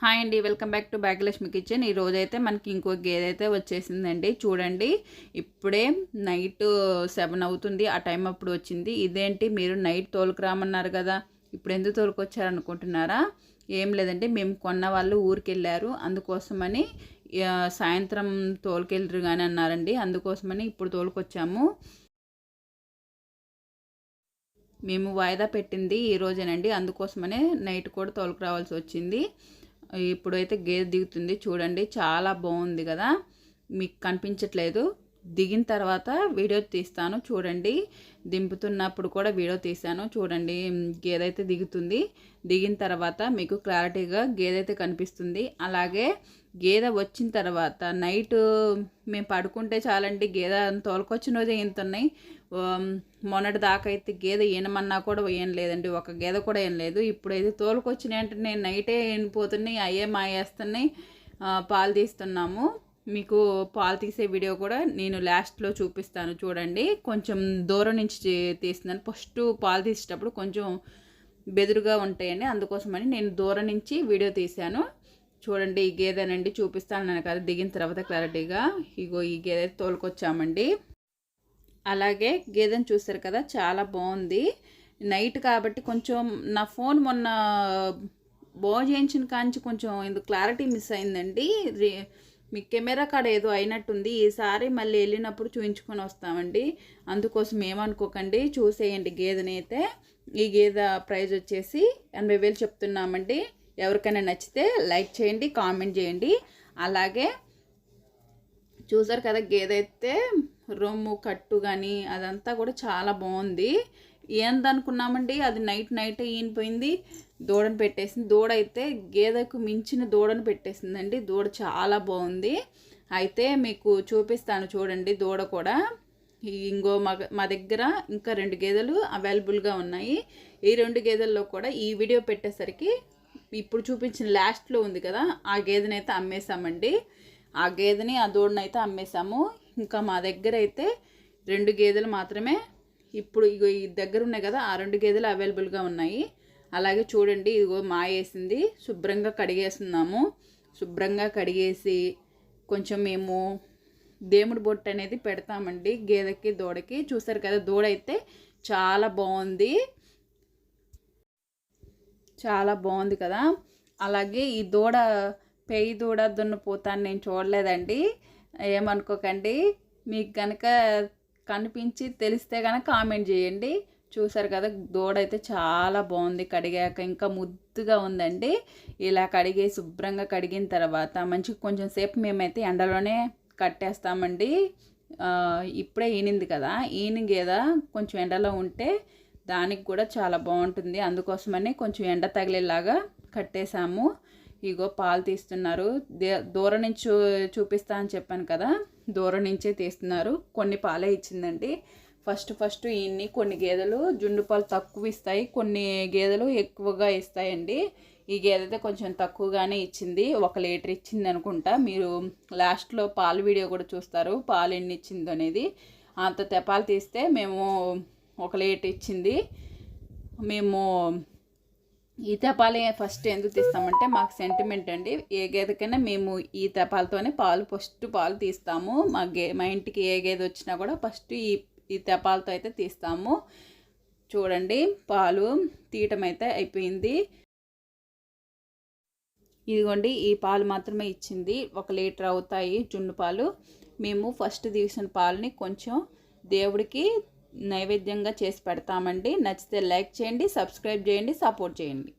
Hi అండి welcome back to Bhagyalakshmi kitchen. ఈ రోజైతే మనకి ఇంకో గేదె అయితే వచ్చేసిందండి. చూడండి ఇప్పుడే నైట్ సెవెన్ అవుతుంది ఆ టైం అప్పుడు వచ్చింది. ఇదేంటి మీరు నైట్ తోలుకురామన్నారు కదా ఇప్పుడు ఎందుకు తోలుకొచ్చారు అనుకుంటున్నారా ఏం లేదండి మేము కొన్న వాళ్ళు ఊరికి వెళ్ళారు అందుకోసమని సాయంత్రం తోలుకెళ్ళరు కానీ అన్నారండి అందుకోసమని ఇప్పుడు తోలుకొచ్చాము. మేము వాయిదా పెట్టింది ఈ రోజేనండి అందుకోసమనే నైట్ కూడా తోలుకురావాల్సి వచ్చింది. ఇప్పుడైతే గేదె దిగుతుంది. చూడండి చాలా బాగుంది కదా? మీకు కనిపించట్లేదు. దిగిన తర్వాత వీడియో తీస్తాను చూడండి. దింపుతున్నప్పుడు కూడా వీడియో తీశాను చూడండి. గేదె అయితే దిగుతుంది. దిగిన తర్వాత మీకు క్లారిటీగా గేదైతే కనిపిస్తుంది. అలాగే గేదె వచ్చిన తర్వాత నైట్ మేము పడుకుంటే చాలండి గేదె తోలుకొచ్చిన రోజే ఇంతున్నాయి మొన్నటి దాకా అయితే గేదె ఏనమన్నా కూడా ఏం లేదండి ఒక గేదె కూడా ఏం లేదు ఇప్పుడైతే తోలుకొచ్చినాయి అంటే నేను నైటే ఈనిపోతున్నాయి అయ్యే మాయేస్తున్నాయి. పాలు తీస్తున్నాము. మీకు పాలు తీసే వీడియో కూడా నేను లాస్ట్లో చూపిస్తాను చూడండి. కొంచెం దూరం నుంచి తీ- తీస్తున్నాను. ఫస్ట్ పాలు తీసేటప్పుడు కొంచెం బెదురుగా ఉంటాయండి అందుకోసమని నేను దూరం నుంచి వీడియో తీశాను. చూడండి ఈ గేదెనండి చూపిస్తాను కదా. దిగిన తర్వాత క్లారిటీగా. ఇగో ఈ గేదె తోలుకొచ్చామండి. అలాగే గేదెను చూస్తారు కదా చాలా బాగుంది. నైట్ కాబట్టి కొంచెం నా ఫోన్ మొన్న బాగు చేయించిన కాంచి కొంచెం ఇందుకు క్లారిటీ మిస్ అయిందండి. రి- మీ కెమెరా కాడ ఏదో అయినట్టుంది. ఈసారి మళ్ళీ వెళ్ళినప్పుడు చూయించుకొని వస్తామండి. అందుకోసం ఏమనుకోకండి చూసేయండి గేదెనైతే. ఈ గేదె ప్రైజ్ వచ్చేసి ఎనభై వేలు చెప్తున్నామండి. ఎవరికైనా నచ్చితే లైక్ చేయండి కామెంట్ చేయండి. అలాగే చూసారు కదా గేదె అయితే రొమ్ము కట్టు కానీ అదంతా కూడా చాలా బాగుంది. ఏందనుకున్నామండి? అది నైట్ నైట్ ఈనిపోయింది. దూడను పెట్టేసింది. దూడ అయితే గేదెకు మించిన దూడను పెట్టేసిందండి. దూడ చాలా బాగుంది. అయితే మీకు చూపిస్తాను చూడండి దూడ కూడా. ఇంకో మా మా దగ్గర ఇంకా రెండు గేదెలు అవైలబుల్గా ఉన్నాయి. ఈ రెండు గేదెల్లో కూడా ఈ వీడియో పెట్టేసరికి ఇప్పుడు చూపించిన లాస్ట్లో ఉంది కదా ఆ గేదెని అయితే అమ్మేశామండి. ఆ గేదెని ఆ దూడని అయితే అమ్మేశాము. ఇంకా మా దగ్గర అయితే రెండు గేదెలు మాత్రమే ఇప్పుడు ఇగో ఈ దగ్గర ఉన్నాయి కదా ఆ రెండు గేదెలు అవైలబుల్గా ఉన్నాయి. అలాగే చూడండి ఇదిగో మాయేసింది. శుభ్రంగా కడిగేస్తున్నాము. శుభ్రంగా కడిగేసి కొంచెం మేము దేవుడి బొట్టు అనేది పెడతామండి గేదెకి దూడకి. చూసారు కదా దూడ అయితే చాలా బాగుంది. చాలా బాగుంది కదా. అలాగే ఈ దూడ పెయి దూడ దున్నపోతాను నేను చూడలేదండి. ఏమనుకోకండి. మీకు కనుక కనిపించి తెలిస్తే కనుక కామెంట్ చేయండి. చూసారు కదా దూడ అయితే చాలా బాగుంది కడిగాక ఇంకా ముద్దుగా ఉందండి. ఇలా కడిగి శుభ్రంగా కడిగిన తర్వాత మంచిగా కొంచెం సేపు మేమైతే ఎండలోనే కట్టేస్తామండి. ఇప్పుడే ఈనింది కదా ఈని గేద కొంచెం ఎండలో ఉంటే దానికి కూడా చాలా బాగుంటుంది. అందుకోసమని కొంచెం ఎండ తగిలేలాగా కట్టేశాము. ఇగో పాలు తీస్తున్నారు. దే- దూరం నుంచి చూ- చూపిస్తా అని చెప్పాను కదా దూరం నుంచే తీస్తున్నారు. కొన్ని పాలే ఇచ్చిందండి. ఫస్ట్ ఫస్ట్ ఇన్ని కొన్ని గేదెలు జుండు పాలు తక్కువ ఇస్తాయి. కొన్ని గేదెలు ఎక్కువగా ఇస్తాయండి. ఈ గేదె అయితే కొంచెం తక్కువగానే ఇచ్చింది. ఒక లీటర్ ఇచ్చింది అనుకుంటా. మీరు లాస్ట్లో పాలు వీడియో కూడా చూస్తారు. పాలు ఎన్ని ఇచ్చిందో అనేది. అంత తెపాలు తీస్తే మేము ఒక లీటర్ ఇచ్చింది. మేము ఈ ఫస్ట్ ఎందుకు తీస్తామంటే మాకు సెంటిమెంట్ అండి. ఏ గేదెకైనా మేము ఈ పాలు ఫస్ట్ పాలు తీస్తాము. మా గే మా ఇంటికి ఏ గేదె వచ్చినా కూడా ఫస్ట్ ఈ ఈ అయితే తీస్తాము. చూడండి పాలు తీయటం అయితే అయిపోయింది. ఇదిగోండి ఈ పాలు మాత్రమే ఇచ్చింది. ఒక లీటర్ అవుతాయి జున్ను పాలు. మేము ఫస్ట్ తీసిన పాలని కొంచెం దేవుడికి నైవేద్యంగా చేసి పెడతామండి. నచ్చితే లైక్ చేయండి సబ్స్క్రైబ్ చేయండి సపోర్ట్ చేయండి.